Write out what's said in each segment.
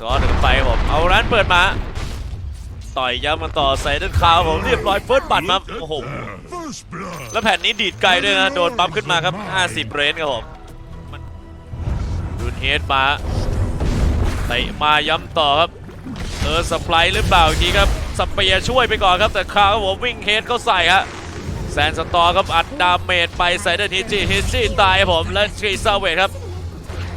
ก็ถึงไปผมเอาร้านเปิดมา ต่อยย้ำมันต่อใส่ด้านขาวผมเรียบร้อยเฟิร์สบัตมาโอ้โหแล้วแผ่นนี้ดีดไกลด้วยนะ โดนปั๊มขึ้นมาครับ 50 เรนครับผมดูนเฮดมาเตะมาย้ำต่อครับ เออสปายหรือเปล่าอีกทีครับสเปียช่วยไปก่อนครับ แต่คาวครับผมวิ่งเฮดเขาใส่ฮะแซนสตอร์ครับอัดดาเมจไปใส่ด้านฮิจิฮิจิตายผมและทรีซาเวทครับ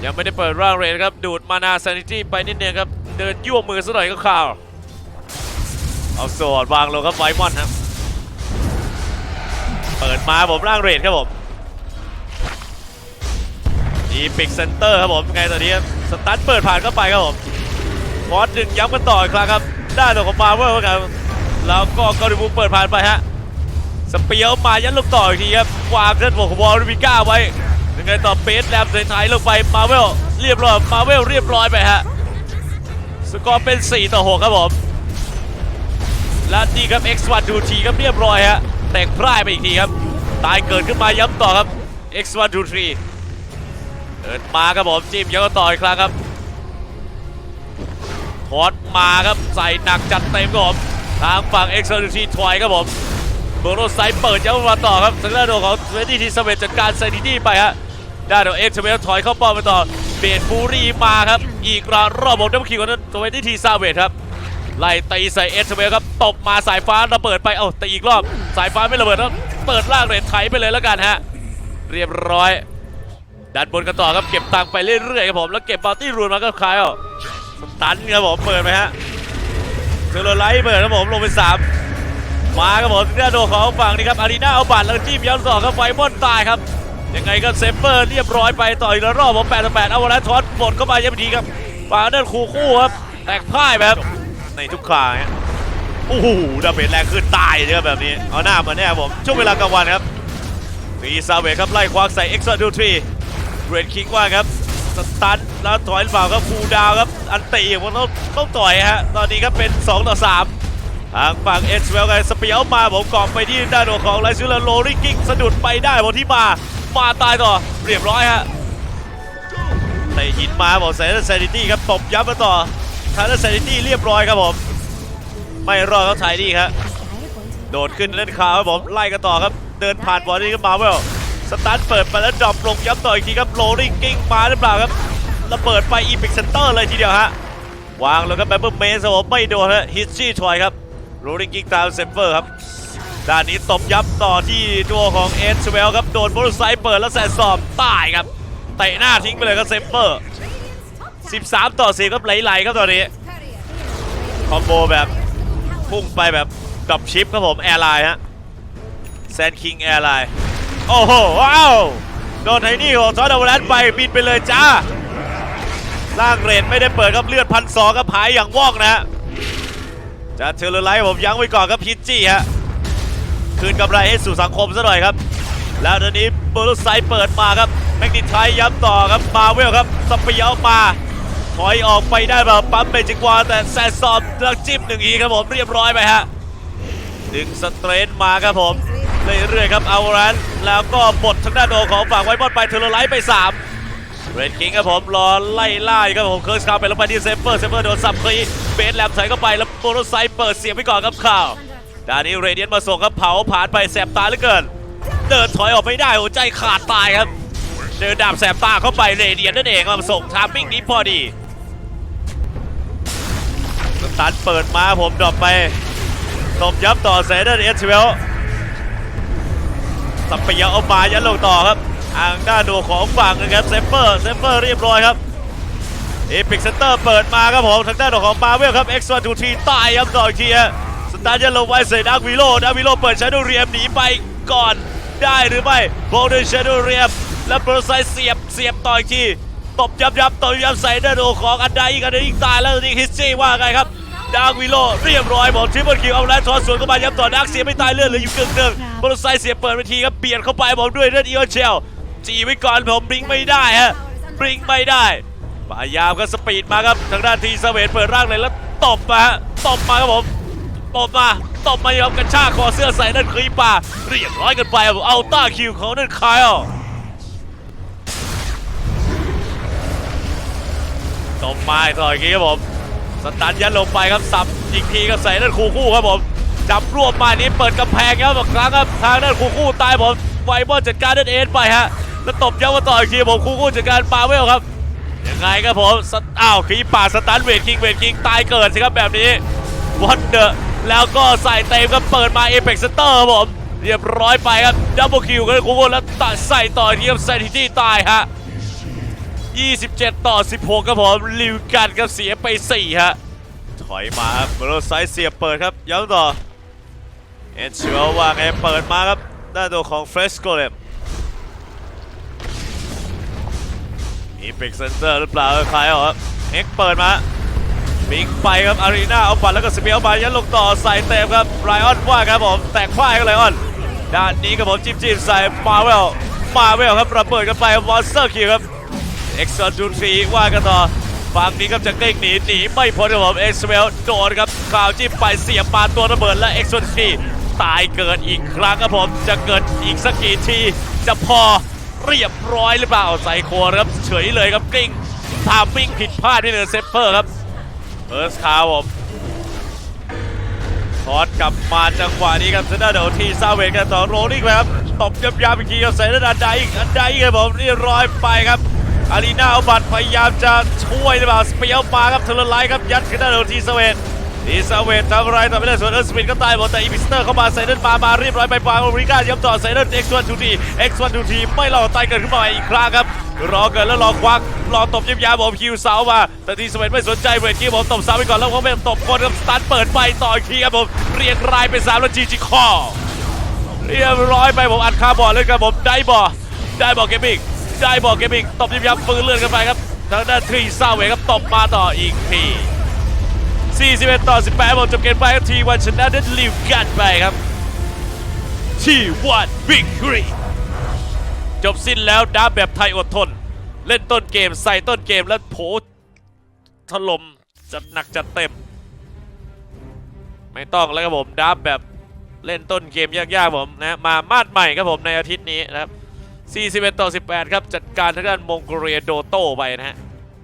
ยังไม่ได้เปิดร่างเรนครับ ดูดมานาซานิตี้ไปนิดเดียวครับ เดินยั่วมือซะหน่อยก็ข่าว เอาโซดวางลงครับไวมอนครับ เปิดมาผมร่างเรทครับผมอีพิกเซนเตอร์ครับผมไงตอนนี้ครับสตันเปิดผ่านเข้าไปครับผมฟอสดึงย้ำกันต่ออีกครั้งครับได้ตัวของมาเวอร์ครับแล้วก็กอริบูเปิดผ่านไปฮะสเปียวมายันลูกต่ออีกทีครับวางเส้นหัวของบอลริมิก้าไว้ ยังไงต่อเปสแลมเซนไทยลงไปมาเวลเรียบร้อยมาเวลเรียบร้อยไปฮะสกอร์เป็น 4 ต่อ 6 ครับผมและนี่ครับ X1 2 T ครับเรียบร้อยฮะแตกพร่ายไปอีกทีครับ ตายเกิดขึ้นมาย้ำต่อครับ X1 2 3เดินมาครับผมจิ้มย้ำต่ออีกครั้งครับทอดมาครับใส่หนักจัดเต็มครับผมทางฝั่ง X1 2 T ถอยครับผมเบอร์โรไซเปิดย้ำมาต่อครับทางด้านของเวดี้ทีสเวตจัดการไซนิตี้ไปฮะ ได้านของเอ็กซ์เวลถอยเข้าป้อมไปต่อเบดฟูรีมาครับ อีกรอบรอบบดับคิวกันนั้นตัวเวทีซาเวทครับไล่ตีใส่เอสเวลครับตบมาสายฟ้าระเบิดไปเอ้าตีอีกรอบสายฟ้าไม่ระเบิดแล้วเปิดล่างเรทไถไปเลยแล้วกันฮะเรียบร้อยดันบนกันต่อครับเก็บตังไปเรื่อยๆครับผมแล้วเก็บบาร์ตี้รูนมาก็คลายอะสตันครับผมเปิดไหมฮะเทอร์โรไลท์เปิดครับผมลงไปสามมาครับผมด้าโดของฝั่งนี้ครับอารีนาเอาบัตรแล้วจิ้มย้ำต่องครับไฟมอนตายครับ ยังไงก็เซฟเฟอร์เรียบร้อยไปต่ออีกแล้วรอบผม8ต่อ8เอาแล้วทอดบดเข้ามาเยอะทีครับฝั่งด้านคู่คู่ครับแตกพ่ายไปครับในทุกคราฮะโอ้โหดาเมจแรงขึ้นตายเลยครับแบบนี้ เอาหน้ามาแน่ผมช่วงเวลากลางวันครับฟีซาเวครับไล่ควักใส่เอ็กซ์ตร้าดูทรีเรดคิงว่าครับสตันแล้วถอยเปล่าครับฟูดาวครับอันตีผมต้องต้องต่อยฮะตอนนี้ครับเป็น 2 ต่อ 3 ทางฝั่งเอสเวลกับสเปียวมาผมกอบไปที่ด้านของไลซิลโลริกิ้งสะดุดไปได้ผมที่มา มาตายต่อเรียบร้อยฮะเตะหินมาบอกใส่เซนิตี้ครับตบยับมาต่อทางเซนิตี้เรียบร้อยครับผม ไม่รอดครับไทนี่ครับโดดขึ้นเล่นคาวครับผมไล่กันต่อครับ เดินผ่านบอลนี่ก็มาเวลสตาร์ทเปิดไปแล้วดรอปลงย้ำต่ออีกทีครับโรลริกิ้งมาหรือเปล่าครับระเบิดไปอีพิกเซนเตอร์เลยทีเดียวฮะวางแล้วครับแบมเบอร์เมสผมไม่โดนฮะฮิตชี่ทอยครับโรลิงกิ้งตามเซฟเฟอร์ครับ ด้านนี้ตบยับต่อที่ตัวของเอสเวลครับ โดนบอลไซเปิดแล้วแสนสอบตายครับเตะหน้าทิ้งไปเลยครับเซฟเฟอร์ 13 ต่อ4ครับไหลๆครับตอนนี้ คอมโบแบบพุ่งไปแบบกับชิปครับผม แอร์ไลน์ฮะแซนคิงแอร์ไลน์โอ้โห ว้าว โดนไทนี่ของทอร์ดาวแลนไปบินไปเลยจ้าล่างเรทไม่ได้เปิดครับเลือดพันสองครับหายอย่างว่องนะจะเทอร์ไลท์ผมยั้งไว้ก่อนครับพิจี้ฮะ คืนกำไรให้สู่สังคมซะหน่อยครับ แล้วตอนนี้เบอร์ลไซเปิดมาครับแมกนิไทยย้ำต่อครับมาเวลครับสเปียวมาถอยออกไปได้แบบปั๊มเบจิกวาแต่แซซอมลักจิ้มหนึ่งอีครับผมเรียบร้อยไปฮะดึงสเตรนมาครับผมเรื่อยๆครับเอารันแล้วก็บดทางด้านโดของฝั่งไวบอลไปเทอร์ไลท์ไป3เรดคิงครับผมรอไล่ล่าครับผมเคิร์สคาร์ไปแล้วไปที่เซฟเฟอร์เซฟเฟอร์โดนสับคลีเบสแลมใส่เข้าไปแล้วโปรโตไซเปิดเสียบไปก่อนครับข่าว ด้านนี้เรเดียนมาส่งครับเผาผ่านไปแสบตาเหลือเกิน เดินถอยออกไม่ได้หัวใจขาดตายครับ เดินดาบแสบตาเข้าไปเรเดียนนั่นเองมาส่งทามมิ่งนี้พอดีสตันเปิดมาผมดรอปไปตบยับต่อเซเดอร์เอสเวลสัปยะเอามายันลงต่อครับทางด้านดูของฝั่งนะครับเซฟเฟอร์เซฟเฟอร์เรียบร้อยครับเอพิกเซนเตอร์เปิดมาครับผมทางด้านของมาเวลครับ X1 2ทีตายครับต่ออีกที ตาร์ยันลงไว้ใส่ดักวิโลดักวิโลเปิดชาโดเรียมหนีไปก่อนได้หรือไม่โบลเดนชาโดเรียมแล้วโปรไซเสียบเสียบต่ออีกทีตบยับยับต่อยับใส่ด้านดูของอันใดอีกอันใดอีกตายแล้วนี่ฮิสซี่ว่าไงครับดาร์กวิโลเรียบร้อยผมทริปเปิลคิวเอาแล้วทอสวนเข้ามาย้ำต่อดักเสียไม่ตายเลือดเหลืออยู่ครึ่งหนึ่งโปรไซเสียเปิดเวทีครับเบียดเข้าไปผมด้วยเลือดอีโอเชลจีไว้ก่อนผมบลิงไม่ได้ฮะบลิงไม่ได้พยายามก็สปีดมาครับทางด้านทีสเวตเปิดร่างเลยแล้วตบมาฮะตบมาครับผม ตบมาตบมายอมกระชากคอเสื้อใส่นั่นครีปาเรียบร้อยกันไปผมเอาต้าคิวเของนั่นคายอตบมาต่ออีกทีครับผมสตันยัดลงไปครับสับอีกทีครับใส่ด้านคู่คู่ครับผมจับรวบมานี้เปิดกำแพงครับอีกครั้งครับทางด้านคู่คู่ตายผมไวบอลจัดการด้านเอ็นไปฮะแล้วตบย้ำมาต่ออีกทีผมคู่คู่จัดการปาเวลครับยังไงครับผมสตอ้าวขีป่าสตันเวทคิงเวทคิงตายเกิดสิครับแบบนี้วันเดอร์ แล้วก็ใส่เต็มครับเปิดมาเอเ x ก c เตอร์ผม เรียบร้อยไปครับดับเบิลคิวกันคู่แล้วตัดใส่ต่อทีครับไซนิตี้ตายฮะ 27 ต่อ 16 ครับผมลิวกันครับเสียไป 4 ฮะ ถอยมาครับบอร์ไซส์เสียบเปิดครับย้ำต่อ เอ็นชิวว่างเปิดมาครับด้านตัวของเฟรสโกเลมมีเบรกเซนเตอร์หรือเปล่าใครเหรอครับเอ็กเปิดมา บิงไปครับอารีนาเอาปัดแล้วก็สเปียลมายันลงต่อใส่เต็มครับไรออนว่าครับผมแตกพ่ายกันเลยออนด้านนี้ครับผมจิ้มจิ้มใส่มาเวลมาเวลครับระเบิดกันไปวอสเตอร์คิวครับเอ็กซ์ซอนจูนฟีว่ากันต่อฝั่งนี้ครับจะเกล้งหนีหนีไม่พ้นครับผมเอ็กซ์เวลโดนครับข่าวจิ้มไปเสียบมาตัวระเบิดและเอ็กซ์ซอนฟีตายเกิดอีกครั้งครับผมจะเกิดอีกสักกี่ทีจะพอเรียบร้อยหรือเปล่าไซโคครับเฉยเลยครับกลิ้งทามมิ่งผิดพลาดที่เนอร์เซฟเฟอร์ครับ เฟิร์สคาร์ผมทอดกลับมาจังหวะนี้ครับเซนเดอร์เดลทีซาเวตกันต่อโรนี่ครับตบยับยับอีกทีครับใส่ด้านอันใดอีกอันใดอีกครับผมเรียบร้อยไปครับอารีนาเอาบัตรพยายามจะช่วยหรือเปล่าสเปียลมาครับเทเลไลท์ครับยัดขึ้นด้านเดลทีซาเวต ทีซาเวตทำไรทำไม่ได้ส่วนเออร์สปินก็ตายหมดแต่อีพิสเตอร์เข้ามาใส่เดนมามาเรียบร้อยไปปางอเมริกาย้ำต่อใส่เดิน X1 2 T X1 2 T ไม่รอตายเกิดขึ้นมาอีกครั้งครับ รอเกิดแล้วรอควักรอตบยิบยาผมคิวเสามา แต่ทีสเวนไม่สนใจเวทกี้ผมตบเสาไปก่อนแล้วผมไม่ตบคนครับสตาร์ทเปิดไปต่ออีกทีครับผมเรียงรายเป็นสามแล้วจีจีคอเรียบร้อยไปผมอัดคาบอร์เลยครับผมได้บอร์ได้บอร์เกมมิ่งได้บอร์เกมมิ่งตบยิบยาปืนเลื่อนกันไปครับทางด้านทรีซาเวครับตบมาต่ออีกที 41 ต่อ 18ผมจบเกมไปทีวันชนะได้ลิวกันไปครับทีวันวิกตจบสิ้นแล้วดับแบบไทยอดทน เล่นต้นเกมใส่ต้นเกมแล้วโผถล่มจัดหนักจัดเต็ม ไม่ต้องแล้วครับผมดับแบบเล่นต้นเกมยากๆผมนะมามาดใหม่ครับผมในอาทิตย์นี้นะครับ 41 ต่อ 18 ครับ จัดการทางด้านมองโกเรียโดโต้ไปนะฮะ